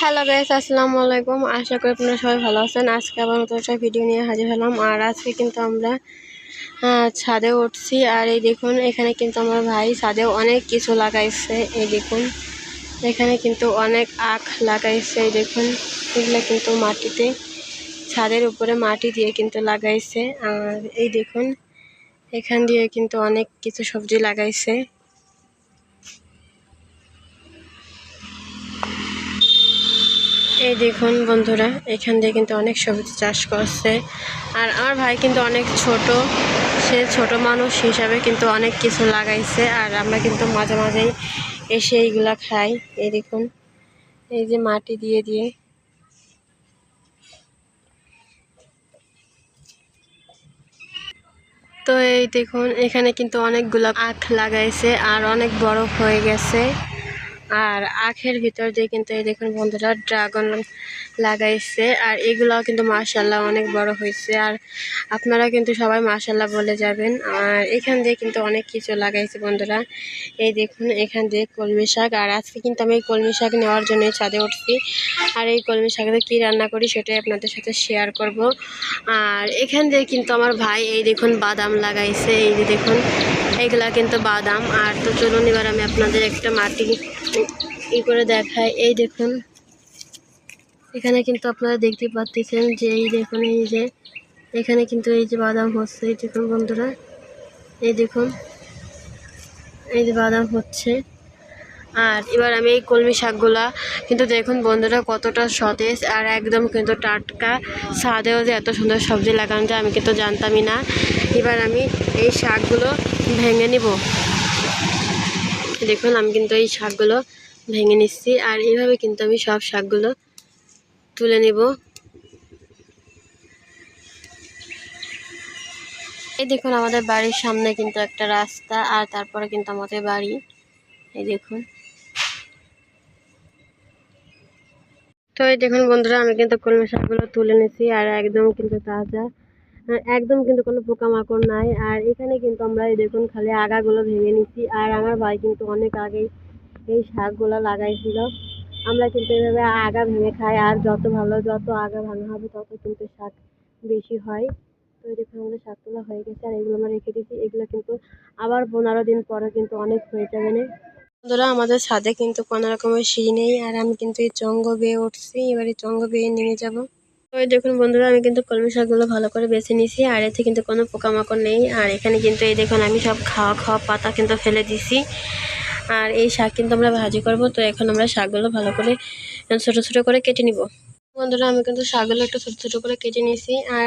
Hello guys আসসালামু আলাইকুম আশা করি আপনারা সবাই ভালো আছেন। আজকে আবার নতুন একটা ভিডিও নিয়ে হাজির হলাম। আর আজকে কিন্তু আমরা ছাদে উঠছি। আর এই দেখুন, এখানে কিন্তু আমার ভাই ছাদে অনেক কিছু লাগাইছে। এই দেখুন, এখানে কিন্তু অনেক আখ লাগাইছে। এই দেখুন, এগুলো কিন্তু মাটিতে, ছাদের উপরে মাটি দিয়ে কিন্তু লাগাইছে। আর এই দেখুন, এখান দিয়ে কিন্তু অনেক কিছু সবজি লাগাইছে। এই দেখুন বন্ধুরা, এখান দিয়ে কিন্তু অনেক সবজি চাষ করছে। আর আমার ভাই কিন্তু অনেক ছোট, সে ছোট মানুষ হিসাবে কিন্তু অনেক কিছু লাগাইছে, আর আমরা কিন্তু মাঝে মাঝেই এসে এইগুলা খাই। এই দেখুন, এই যে মাটি দিয়ে দিয়ে। তো এই দেখুন, এখানে কিন্তু অনেকগুলো আখ লাগাইছে, আর অনেক বড় হয়ে গেছে। আর আখের ভিতর দিয়ে কিন্তু এই দেখুন বন্ধুরা ড্রাগন লাগাইছে। আর এগুলাও কিন্তু মাশাল্লাহ অনেক বড় হয়েছে। আর আপনারা কিন্তু সবাই মাশাল্লাহ বলে যাবেন। আর এখান দিয়ে কিন্তু অনেক কিছু লাগাইছে বন্ধুরা। এই দেখুন এখান দিয়ে কলমি শাক। আর আজকে কিন্তু আমি কলমি শাক নেওয়ার জন্য ছাদে উঠছি। আর এই কলমি শাকে কী রান্না করি সেটাই আপনাদের সাথে শেয়ার করব। আর এখান দিয়ে কিন্তু আমার ভাই এই দেখুন বাদাম লাগাইছে। এই দেখুন এইগুলা কিন্তু বাদাম। আর তো চলুন এবার আমি আপনাদের একটা মাটি ই করে দেখায়। এই দেখুন। এখানে কিন্তু আপনারা দেখতে পাচ্ছেন যে, এই দেখুন, এই যে, এখানে কিন্তু এই যে বাদাম হচ্ছে। এই দেখুন বন্ধুরা, এই দেখুন, এই যে বাদাম হচ্ছে। আর এবার আমি এই কলমি শাকগুলা কিন্তু দেখুন বন্ধুরা কতটা সতেজ আর একদম কিন্তু টাটকা। স্বাদেও যে এত সুন্দর সবজি লাগানো যায় আমি কিন্তু জানতামই না। এবার আমি এই শাকগুলো ভেঙে নিব। দেখুন, আমি কিন্তু এই শাকগুলো ভেঙে নিচ্ছি। আর এইভাবে কিন্তু আমি সব শাকগুলো তুলে নিব। এই দেখুন, আমাদের বাড়ির সামনে কিন্তু একটা রাস্তা, আর তারপরে কিন্তু আমাদের বাড়ি। এই দেখুন। তো এই দেখুন বন্ধুরা, আমি কিন্তু কলমি শাকগুলো তুলে নিয়েছি আর একদম কিন্তু তাজা। একদম কিন্তু কোনো পোকামাকড় নাই। আর এখানে কিন্তু আমরা এই দেখুন খালি আগাগুলো ভেঙে নিচ্ছি। আর আমার ভাই কিন্তু অনেক আগেই এই শাকগুলো লাগাইছিল। আমরা কিন্তু এভাবে আগা ভেঙে খাই। আর যত ভালো, যত আগা ভাঙা হবে, তত কিন্তু শাক বেশি হয়। তো দেখুন আমাদের শাক তোলা হয়ে গেছে। আর এগুলো আমরা রেখে দিয়েছি। এগুলো কিন্তু আবার পনেরো দিন পরে কিন্তু অনেক হয়ে যাবে না। বন্ধুরা, আমাদের ছাদে কিন্তু কোনো রকমের সিঁড়ি নেই। আর আমি কিন্তু এই চঙ্গ বেয়ে উঠছি। এবার এই চঙ্গ বেয়ে নেমে যাব। এই দেখুন বন্ধুরা, আমি কিন্তু কলমি শাকগুলো ভালো করে বেছে নিয়েছি, আর এতে কিন্তু কোনো পোকামাকড় নেই। আর এখানে কিন্তু এই দেখুন, আমি সব খাওয়া খাওয়া পাতা কিন্তু ফেলে দিছি আর এই শাক কিন্তু আমরা ভাজি করব, তো এখন আমরা শাকগুলো ভালো করে ছোট ছোট করে কেটে নিব। বন্ধুরা, আমি কিন্তু শাকগুলো একটু ছোটো ছোটো করে কেটে নিয়েছি, আর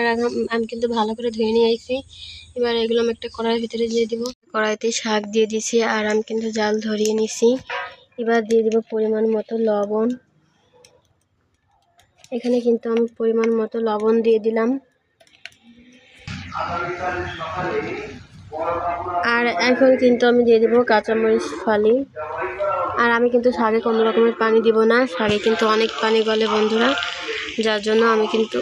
আমি কিন্তু ভালো করে ধুয়ে নিয়ে আইছি এবার এগুলো আমি একটা কড়াইয়ের ভিতরে দিয়ে দিব। কড়াইতে শাক দিয়ে দিছি আর আমি কিন্তু জাল ধরিয়ে নিছি এবার দিয়ে দিব পরিমাণ মতো লবণ। এখানে কিন্তু আমি পরিমাণ মতো লবণ দিয়ে দিলাম। আর এখন কিন্তু আমি দিয়ে দিব কাঁচামরিচ ফালি। আর আমি কিন্তু শাকে কোনো রকমের পানি দিব না, শাকে কিন্তু অনেক পানি গলে বন্ধুরা। যার জন্য আমি কিন্তু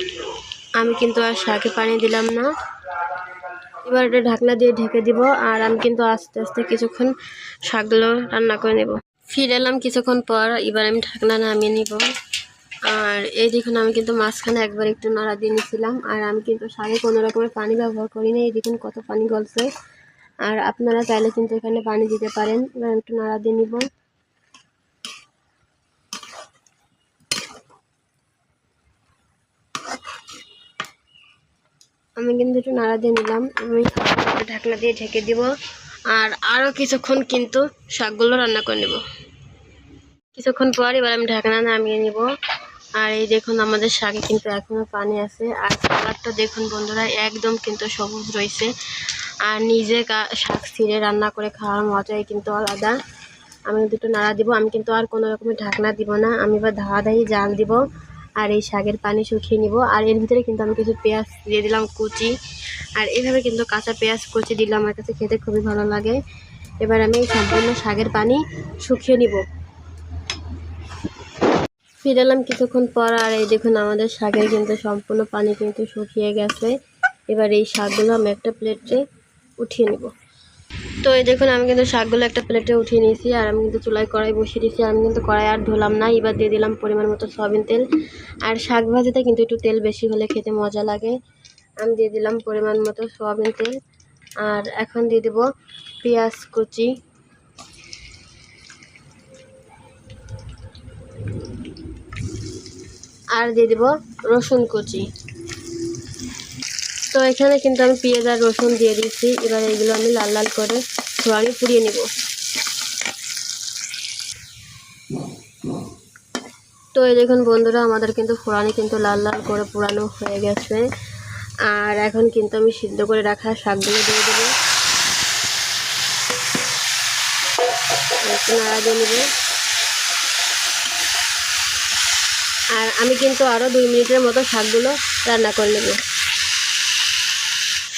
আমি কিন্তু আর শাকে পানি দিলাম না। এবার এটা ঢাকনা দিয়ে ঢেকে দিব, আর আমি কিন্তু আস্তে আস্তে কিছুক্ষণ শাকগুলো রান্না করে নেব। ফিরে এলাম কিছুক্ষণ পর, এবার আমি ঢাকনা নামিয়ে নিব। আর এই দেখুন, আমি কিন্তু মাঝখানে একবার একটু নাড়া দিয়ে নিয়েছিলাম। আর আমি কিন্তু শাকে কোনো রকমের পানি ব্যবহার করি না এই দেখুন, কত পানি গলছে। আর আপনারা চাইলে কিন্তু এখানে পানি দিতে পারেন। একটু নাড়া দিয়ে নিব। আমি কিন্তু একটু নাড়া দিয়ে নিলাম। আমি ঢাকনা দিয়ে ঢেকে দিব। আর আরও কিছুক্ষণ কিন্তু শাকগুলো রান্না করে নেব। কিছুক্ষণ পর এবার আমি ঢাকনা নামিয়ে নিব। আর এই দেখুন আমাদের শাকে কিন্তু এখনও পানি আছে। আর কালারটা দেখুন বন্ধুরা, একদম কিন্তু সবুজ রয়েছে। আর নিজে শাক ছিঁড়ে রান্না করে খাওয়ার মজাই কিন্তু আলাদা। আমি দুটো নাড়া দিব, আমি কিন্তু আর কোনো রকমের ঢাকনা দিব না। আমি এবার ধাওয়া ধারাদারি জাল দিব আর এই শাকের পানি শুকিয়ে নিব। আর এর ভিতরে কিন্তু আমি কিছু পেঁয়াজ দিয়ে দিলাম, কুচি। আর এইভাবে কিন্তু কাঁচা পেঁয়াজ, কুচি দিলে আমার কাছে খেতে খুবই ভালো লাগে। এবার আমি সম্পূর্ণ শাকের পানি শুকিয়ে নিব। ফিরে এলাম কিছুক্ষণ পর আর এই দেখুন আমাদের শাকের কিন্তু সম্পূর্ণ পানি কিন্তু শুকিয়ে গেছে। এবার এই শাকগুলো আমি একটা প্লেটে উঠিয়ে নেব। তো এই দেখুন, আমি কিন্তু শাকগুলো একটা প্লেটে উঠিয়ে নিয়েছি আর আমি কিন্তু চুলায় কড়াই বসিয়ে দিয়েছি। আমি কিন্তু কড়াই আর ধুলাম না, এবার দিয়ে দিলাম পরিমাণ মতো সয়াবিন তেল। আর শাক ভাজিতে কিন্তু একটু তেল বেশি হলে খেতে মজা লাগে। আমি দিয়ে দিলাম পরিমাণ মতো সয়াবিন তেল। আর এখন দিয়ে দেব পেঁয়াজ কুচি। আর দিয়ে দেব রসুন কুচি। তো এখানে কিন্তু আমি পেঁয়াজ আর রসুন দিয়ে দিচ্ছি এবার এগুলো আমি লাল লাল করে ফোড়ানি পুড়িয়ে নিব। তো এই দেখুন বন্ধুরা, আমাদের কিন্তু ফোড়ানি কিন্তু লাল লাল করে পোড়ানো হয়ে গেছে। আর এখন কিন্তু আমি সিদ্ধ করে রাখা শাকগুলো দিয়ে দেবো। নাড়া দিয়ে নেব। আর আমি কিন্তু আরও দুই মিনিটের মতো শাকগুলো রান্না করে নেব।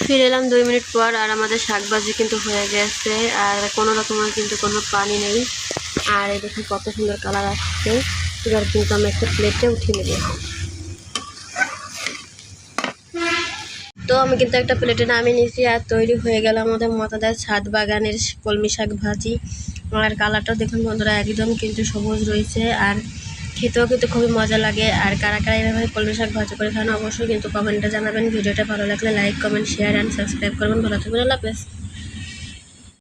ফিরে এলাম দুই মিনিট পর আর আমাদের শাক ভাজি কিন্তু হয়ে গেছে আর কোনো রকমের কিন্তু কোনো পানি নেই। আর এই দেখুন কত সুন্দর কালার আসছে। এবার কিন্তু আমি একটা প্লেটে উঠিয়ে নেব। তো আমি কিন্তু একটা প্লেটে নামিয়ে নিয়েছি আর তৈরি হয়ে গেল আমাদের মতাদার ছাদ বাগানের কলমি শাক ভাজি। আর কালারটাও দেখুন বন্ধুরা একদম কিন্তু সবুজ রয়েছে আর খেতেও কিন্তু খুবই মজা লাগে। আর কারা কারা এভাবে কলমি শাক ভাজা করে খান, অবশ্যই কিন্তু কমেন্টে জানাবেন। ভিডিওটা ভালো লাগলে like comment share and subscribe করবেন। ভালো থাকবেন। আল্লাহ